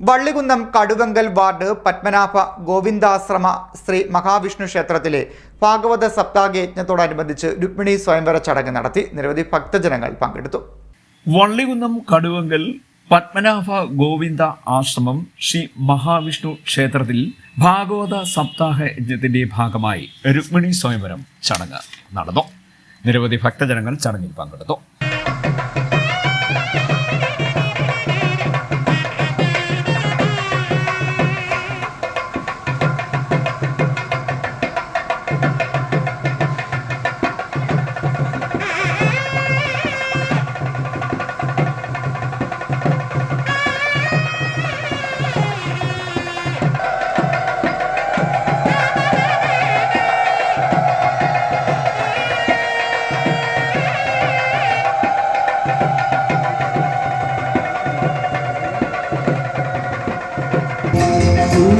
Vallikunnam Kaduvankal ward Padmanabha Govindashrama Shri Mahavishnu ക്ഷേത്രത്തിലെ ഭാഗവത സപ്താഹ യജ്ഞത്തോടനുബന്ധിച്ച് രുക്മിണി സ്വയംവര ചടങ്ങ് നടത്തി നിരവധി ഭക്തജനങ്ങൾ പങ്കെടുത്തു. വള്ളികുന്നം കടുവങ്കൽ പത്മനാഭ ഗോവിന്ദ ആശ്രമം ശ്രീ മഹാവിഷ്ണു ക്ഷേത്രത്തിൽ ഭാഗവത സപ്താഹ യജ്ഞത്തിന്റെ ഭാഗമായി രുക്മിണി സ്വയംവരം ചടങ്ങ് നടന്നു. നിരവധി ഭക്തജനങ്ങൾ ചടങ്ങിൽ പങ്കെടുത്തു.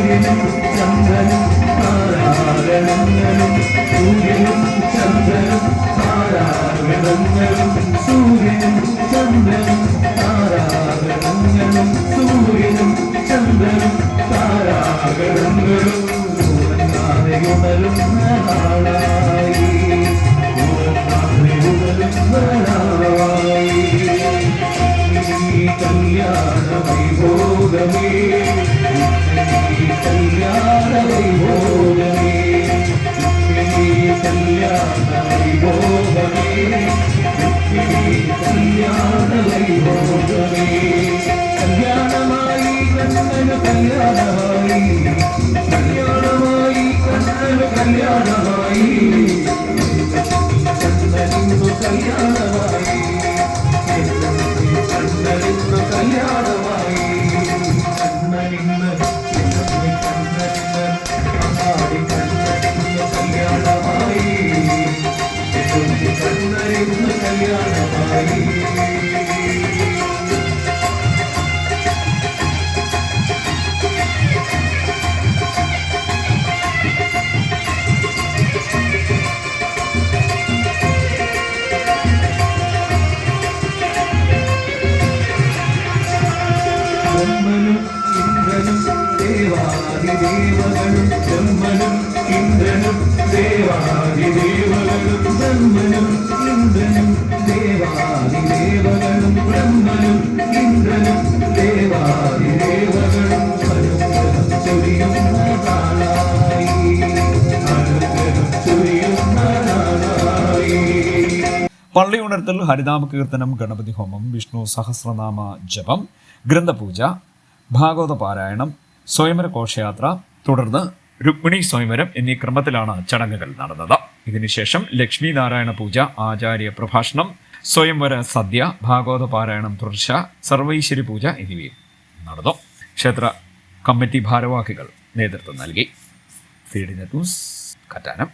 സൂര്യനും ചന്ദ്രനും താരാഗണങ്ങളും സൂര്യനും ചന്ദ്രനും താരാഗണങ്ങളും സൂര്യനും ചന്ദ്രനും താരാഗണങ്ങളും സൂര്യനും ചന്ദ്രനും താരാഗണങ്ങളും ഉണരുന്ന നാളായി ഉണരുന്ന നാളായി കല്യാണ വൈഭോഗമേ ഈ കല്യാണ വൈഭോഗമേ ഈ ബ്രഹ്മനും ഇന്ദ്രനും ബ്രഹ്മനും പള്ളി ഹരിനാമ കീർത്തനം ഗണപതി ഹോമം വിഷ്ണു സഹസ്രനാമ ജപം ഗ്രന്ഥപൂജ ഭാഗവത പാരായണം സ്വയംവര ഘോഷയാത്ര തുടർന്ന് രുക്മിണി സ്വയംവരം എന്നീ ക്രമത്തിലാണ് ചടങ്ങുകൾ നടന്നത്. ഇതിനുശേഷം ലക്ഷ്മി നാരായണ പൂജ ആചാര്യ പ്രഭാഷണം സ്വയംവര സദ്യ ഭാഗവത പാരായണം തുടർച്ച സർവൈശ്വരി പൂജ എന്നിവയും നടന്നു. ക്ഷേത്ര കമ്മിറ്റി ഭാരവാഹികൾ നേതൃത്വം നൽകി. ഫീഡിനെറ്റ് ന്യൂസ് കറ്റാനം.